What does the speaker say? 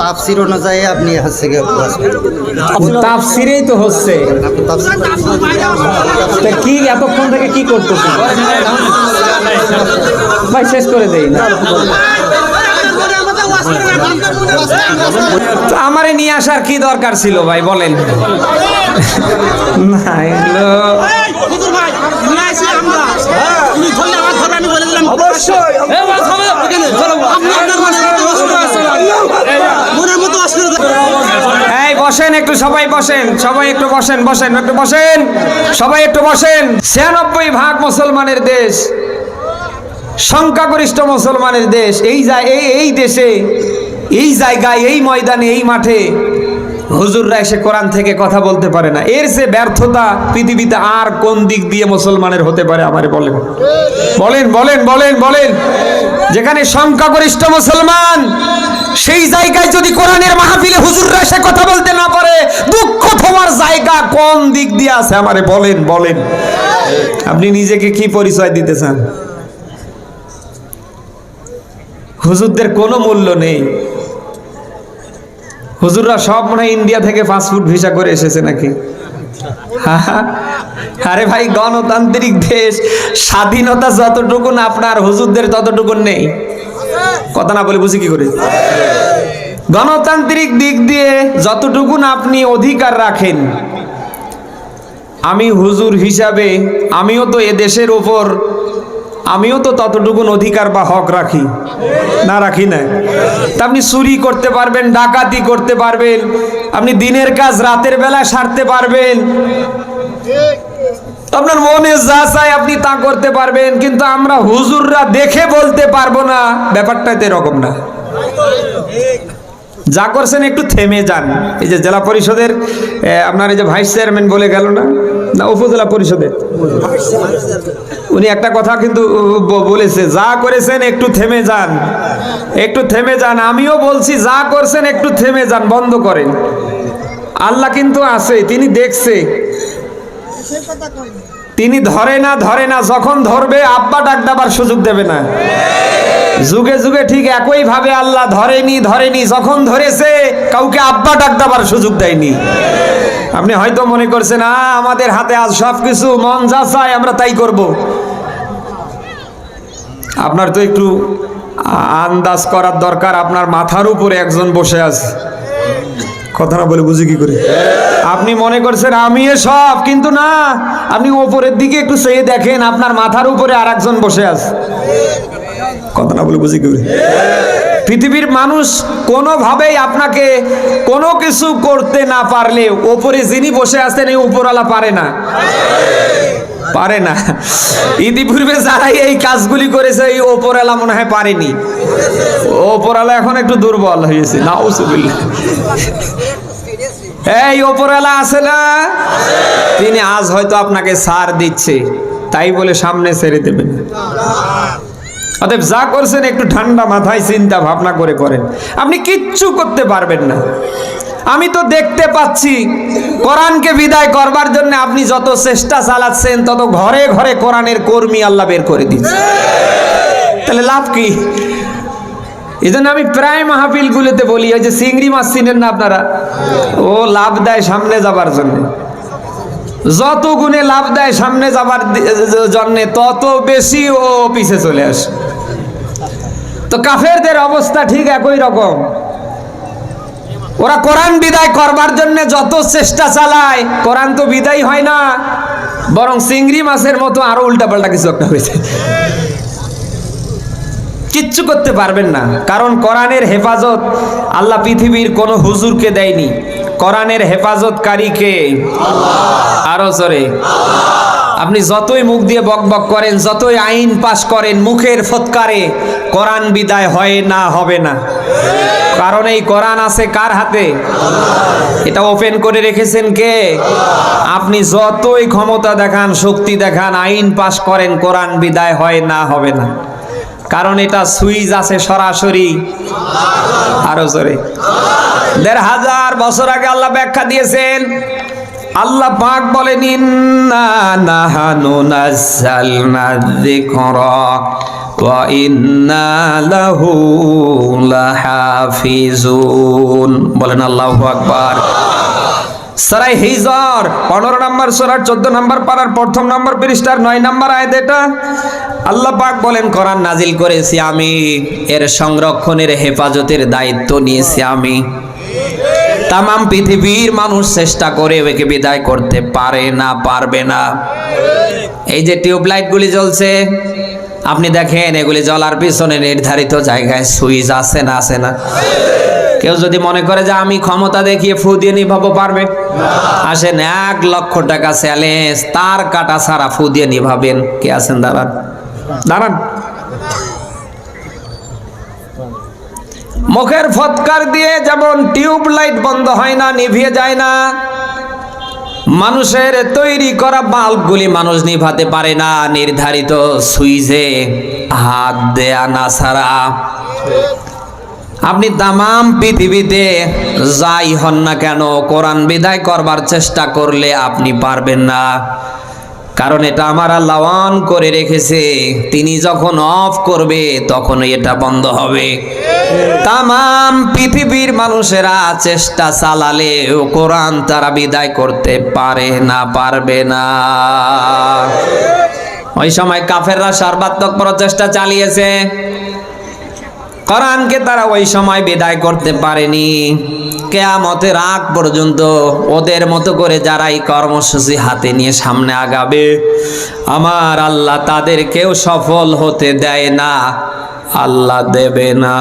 তাফসির অনুযায়ী আপনি হচ্ছে তাফসিরেই তো হচ্ছে। কি এতক্ষণ থেকে কি করতেছেন? ভাই শেষ করে দেই না। তো আমারে নিয়ে আসার কি দরকার ছিল ভাই বলেন। না এগুলো অবশ্যই এই বসেন, একটু সবাই বসেন, সবাই একটু বসেন বসেন, একটু বসেন, সবাই একটু বসেন। ছিয়ানব্বই ভাগ মুসলমানের দেশ, সংখ্যাগরিষ্ঠ মুসলমানের দেশ, এই এই এই দেশে, এই জায়গায়, এই ময়দানে, এই মাঠে হুজুররা এসে কোরআন থেকে কথা বলতে পারে না। এর যে ব্যর্থতা পৃথিবীতে আর কোন দিক দিয়ে মুসলমানের হতে পারে আমারে বলেন। বলেন বলেন বলেন বলেন। যেখানে সংখ্যাগরিষ্ঠ মুসলমান, সেই জায়গায় যদি কোরআনের মাহফিলে হুজুররা এসে কথা বলতে না পারে, দুঃখ তোমার জায়গা কোন দিক দিয়ে আছে? আমারে বলেন বলেন। আপনি নিজেকে কি পরিচয় দিতে চান? হুজুরদের কোনো মূল্য নেই। হুজুররা সব মনে ইন্ডিয়া থেকে ফাস্টফুড ভিসা করে এসেছে নাকি? আরে ভাই, গণতান্ত্রিক দেশ, স্বাধীনতা যতটুকু আপনার হুজুরদের ততটুকু নেই। কথা না বলে বুঝি কি করে? গণতান্ত্রিক দিক দিয়ে যতটুকুন আপনি অধিকার রাখেন। আমি হুজুর হিসাবে, আমিও তো এ দেশের ওপর আমিও তো ততটুকুন অধিকার বা হক রাখি, না রাখি না তা আপনি চুরি করতে পারবেন, ডাকাতি করতে পারবেন, আপনি দিনের কাজ রাতের বেলা সারতে পারবেন। আপনার মনে যা চায় আপনি তা করতে পারবেন, কিন্তু আমরা হুজুররা দেখে বলতে পারব না, ব্যাপারটা এরকম না। যা করছেন একটু থেমে যান। এই যে জেলা পরিষদের আপনার এই যে ভাইস চেয়ারম্যান বলে গেল না? না, উপজেলা পরিষদের। উনি একটা কথা কিন্তু বলেছে, যা করেছেন একটু থেমে যান। একটু থেমে যান, আমিও বলছি, যা করছেন একটু থেমে যান, বন্ধ করেন। আল্লাহ কিন্তু আছে, তিনি দেখছে। তিনি ধরে না ধরে না, যখন ধরবে, আব্বা ডাক দেবার সুযোগ দেবে না। যুগে যুগে ঠিক একই ভাবে আল্লাহ ধরেনি ধরেনি, যখন ধরেছে, কাউকে আব্বা ডাক দেবার সুযোগ দেয়নি। আপনি হয়তো মনে করছেন আমাদের হাতে আজ সব কিছু মন যা চায়, আমরা তাই করব। আপনার তো একটু আন্দাজ করার দরকার, আপনার মাথার উপরে একজন বসে আছে। কথা না বলে বুঝি কি করে? আপনি মনে করছেন আমি সব কিন্তু না আপনি ওপরের দিকে একটু চেয়ে দেখেন আপনার মাথার উপরে আর একজন বসে আছে। কথা না বলে বুঝি কি করে? পৃথিবীর মানুষ কোনোভাবেই আপনাকে কোনো কিছু করতে না পারলে ওপরে যিনি বসে আছেন এই উপরওয়ালা পারে না। পারে না। ইতিপূর্বে যারাই এই কাজগুলি করেছে, এই ওপরওয়ালা মনে হয় পারেনি। ওপরওয়ালা এখন একটু দুর্বল হয়েছে, নাউজুবিল্লাহ। এই ওপরওয়ালা আছে না? তিনি আজ হয়তো আপনাকে সার দিচ্ছে, তাই বলে সামনে ছেড়ে দেবেন। অতএব যা করছেন, একটু ঠান্ডা মাথায় চিন্তা ভাবনা করে করেন। আপনি কিচ্ছু করতে পারবেন না। আমি তো দেখতে পাচ্ছি কোরআনকে বিদায় করবার জন্য আপনি যত চেষ্টা চালাচ্ছেন, তত ঘরে ঘরে কোরআনের কর্মী আল্লাহ বের করে দিচ্ছে তাহলে লাভ কি? এই জন্য আমি প্রায় মাহফিলগুলোতে বলি ওই যে চিংড়ি মাছ চিনেন না আপনারা? ও, লাভ দেয় সামনে যাবার জন্য। যত গুণে লাভ দেয় সামনে যাবার জন্য, তত বেশি ও পিছে চলে আসে। তো কাফেরদের অবস্থা ঠিক একই রকম। ওরা কোরআন বিদায় করবার জন্য যত চেষ্টা চালায়, কোরআন তো বিদায় হয় না। বরং চিংড়ি মাছের মতো আরও উল্টাপাল্টা কিছু একটা হয়েছে। কিচ্ছু করতে পারবেন না। কারণ কোরআনের হেফাজত আল্লাহ পৃথিবীর কোনো হুজুরকে দেয়নি। কোরআনের হেফাজতকারীকে আরও জোরে। আপনি যতই মুখ দিয়ে বক বক করেন, যতই আইন পাশ করেন, মুখের ফৎকারে কোরআন বিদায় হয় না, হবে না। কারণ এই কোরআন আছে কার হাতে? এটা ওপেন করে রেখেছেন কে? আপনি যতই ক্ষমতা দেখান, শক্তি দেখান, আইন পাশ করেন, কোরআন বিদায় হয় না, হবে না। কারণ এটা সুইচ আছে সরাসরি। আরও জোরে। দেড় হাজার বছর আগে আল্লাহ ব্যাখ্যা দিয়েছেন আল্লাহ পাক বলেন, ইন্না নাহানু নাযালনা যিকরা ওয়া ইন্না লাহু লাহাফিজুন। বলেন আল্লাহু আকবার। সারাই হিজর, পনেরো নম্বর সোরার চোদ্দ নম্বর পাড়ার প্রথম নম্বর পৃষ্ঠার নয় নম্বর আয় এটা। আল্লাহ পাক বলেন, কোরআন নাজিল করেছি আমি, এর সংরক্ষণের হেফাজতের দায়িত্ব নিয়েছি আমি। তাম পৃথিবীর মানুষ চেষ্টা করে ওকে বিদায় করতে পারে না, পারবে না। এই যে টিউবলাইট গুলি জ্বলছে, আপনি দেখেন এগুলি জ্বলার পিছনে নির্ধারিত জায়গায় সুইচ আছে না আছে না? কেউ যদি মনে করে যে আমি ক্ষমতা দেখিয়ে ফু দিয়ে নিভাবো পারবে? আসেন এক লক্ষ টাকা স্যালেন্স তার কাটা সারা ফু দিয়ে নিভাবেন। কে আছেন? দাঁড়ান। দাঁড়ান। মুখের ফৎকার দিয়ে যেমন টিউব লাইট বন্ধ হয় না, নিভিয়ে যায় না, মানুষের তৈরি করা বাল্বগুলি মানুষ নিভাতে পারে না, নির্ধারিত সুইচে হাত দেয়া না ছাড়া। আপনি তামাম পৃথিবীতে যাই হন না কেন, কোরআন বিদায় করবার চেষ্টা করলে আপনি পারবেন না। কারণ এটা আমার আল্লাহ অন করে রেখেছে। তিনি যখন অফ করবে তখন এটা বন্ধ হবে। তামাম পৃথিবীর মানুষেরা চেষ্টা চালালে ও কোরআন তারা বিদায় করতে পারে না, পারবে না। ওই সময় কাফেররা সর্বাত্মক প্রচেষ্টা চালিয়েছে। কোরআনকে তারা ওই সময় বিদায় করতে পারেনি। কেয়ামতের আগ পর্যন্ত ওদের মতো করে যারা এই কর্মসূচি হাতে নিয়ে সামনে আগাবে, আমার আল্লাহ তাদেরকেও সফল হতে দেয় না, আল্লাহ দেবে না।